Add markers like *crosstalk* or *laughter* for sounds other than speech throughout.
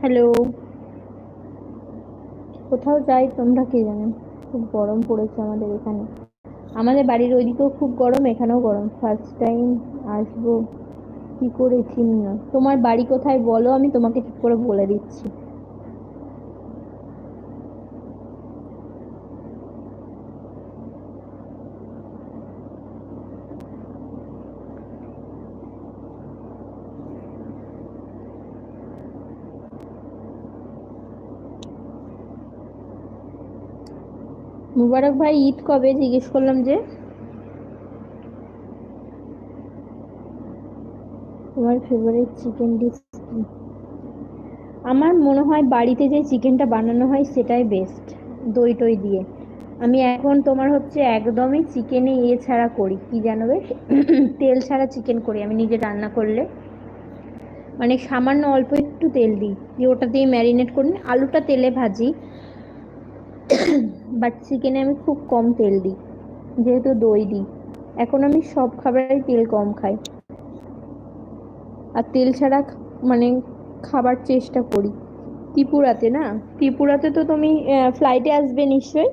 Hello কোথাও যাই, তোমরা কে জানো? খুব গরম পড়েছে আমাদের এখানে। আমাদের বাড়ির ওইদিকেও খুব গরম, এখানেও গরম। ফার্স্ট টাইম আসব। কি করে চিনি না? তোমার বাড়ি কোথায় বলো? আমি তোমাকে ঠিক করে বলে দিচ্ছি। মুবারক ভাই, ঈদ কবে? জিজ্ঞেস করলাম যে। তোমার ফেভারিট চিকেন ডিশ আমার মনে হয় বাড়িতে যে চিকেনটা বানানো হয়, সেটাই বেস্ট দই টই দিয়ে। আমি এখন তোমার হচ্ছে একদমই চিকেনে ইয়ে ছাড়া করি, কি জানো বেশ, তেল ছাড়া চিকেন করি। আমি নিজে রান্না করলে মানে সামান্য অল্প একটু তেল দিই, দিয়ে ওটা দিয়ে ম্যারিনেট করি। আলুটা তেলে ভাজি বাট চিকেনে আমি খুব কম তেল দিই, যেহেতু দই দিই। এখন আমি সব খাবারেই তেল কম খাই। আর তেল ছাড়া মানে খাবার চেষ্টা করি। ত্রিপুরাতে না? ত্রিপুরাতে তো তুমি ফ্লাইটে আসবে নিশ্চয়ই।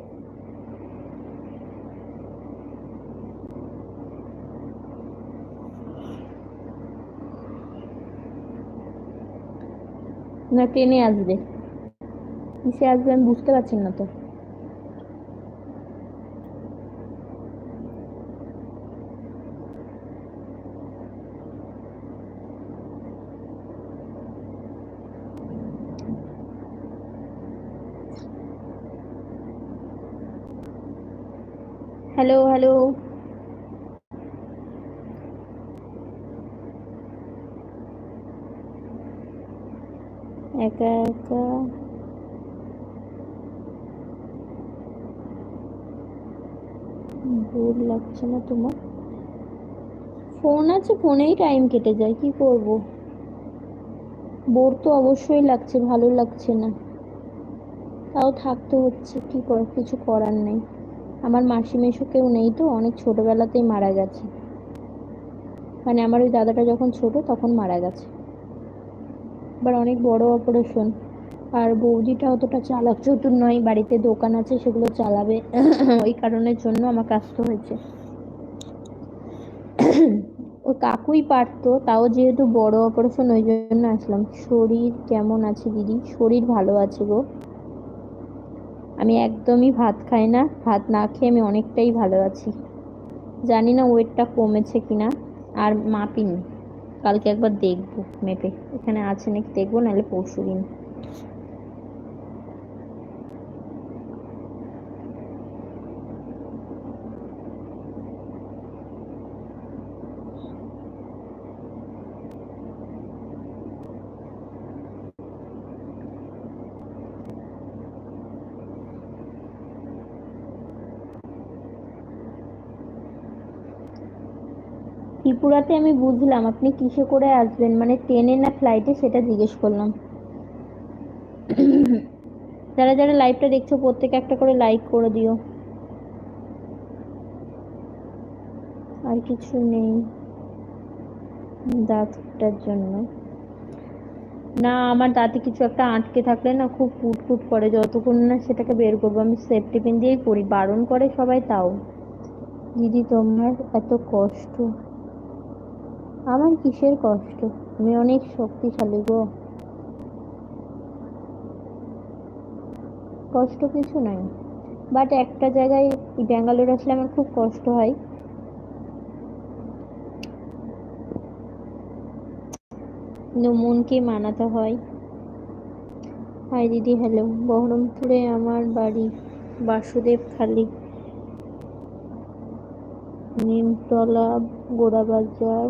না, ট্রেনে আসবে। কিসে আসবে আমি বুঝতে পারছি না তো। Hello hello. একা একা। বোর লাগছে না তোমার? ফোন আছে, ফোনেই টাইম কেটে যায়, কি করব? বোর তো অবশ্যই লাগছে, ভালো লাগছে না। তাও থাকতে হচ্ছে, কি কর, কিছু করার নেই। আমার মাসি মেশো কেউ নেই তো, অনেক ছোটবেলাতেই মারা গেছে। মানে আমার ওই দাদাটা যখন ছোট তখন মারা গেছে। এবার অনেক বড় অপারেশন আর বৌদিটা অতটা চালাক চতুর নয়, বাড়িতে দোকান আছে সেগুলো চালাবে। *clears throat* ওই কারণের জন্য আমাকে আসতে হয়েছে। ও কাকুই পারতো, তাও যেহেতু বড় অপারেশন ওই জন্য আসলাম। শরীর কেমন আছে দিদি? শরীর ভালো আছে গো? আমি একদমই ভাত খাই না, ভাত না খেয়ে আমি অনেকটাই ভালো আছি। জানি না ওয়েটটা কমেছে কি না আর মাপিনি, কালকে একবার দেখব মেপে। এখানে আছে নাকি দেখব, নাহলে পরশু দিন ত্রিপুরাতে আমি বুঝলাম আপনি কিসে করে আসবেন? মানে ট্রেনে না ফ্লাইটে সেটা জিজ্ঞেস করলাম। যারা যারা লাইভটা দেখছ, প্রত্যেকে একটা করে লাইক করে দিও। আর কিছু নেই দাঁতটার জন্য। না, আমার দাঁতে কিছু একটা আটকে থাকলে না খুব ফুট ফুট করে। যতক্ষণ না সেটাকে বের করব। আমি সেফটি পিন দিয়েই করি বারণ করে সবাই তাও। দিদি, তোমার এত কষ্ট। আমার কিসের কষ্ট? আমি অনেক শক্তিশালী গো। কষ্ট কিছু নাই। বাট একটা জায়গায় ব্যাঙ্গালোর আসলে আমার খুব কষ্ট হয়। মনকে মানাতে হয়। হাই দিদি, হ্যালো। বহরমপুরে আমার বাড়ি বাসুদেব খালি। নিমতলা, গোড়াবাজার।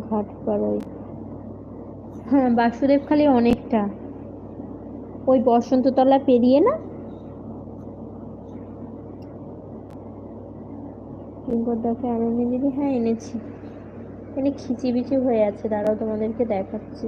ঘাটপাড়ায় হ্যাঁ বাসুদেব খালি অনেকটা। ওই বসন্ততলা পেরিয়ে না? কিঙ্করদাকে আনন্দ দিদি হ্যাঁ এনেছি। এখানে খিচিবিচি হয়ে আছে। দাঁড়াও, তোমাদেরকে দেখাচ্ছি।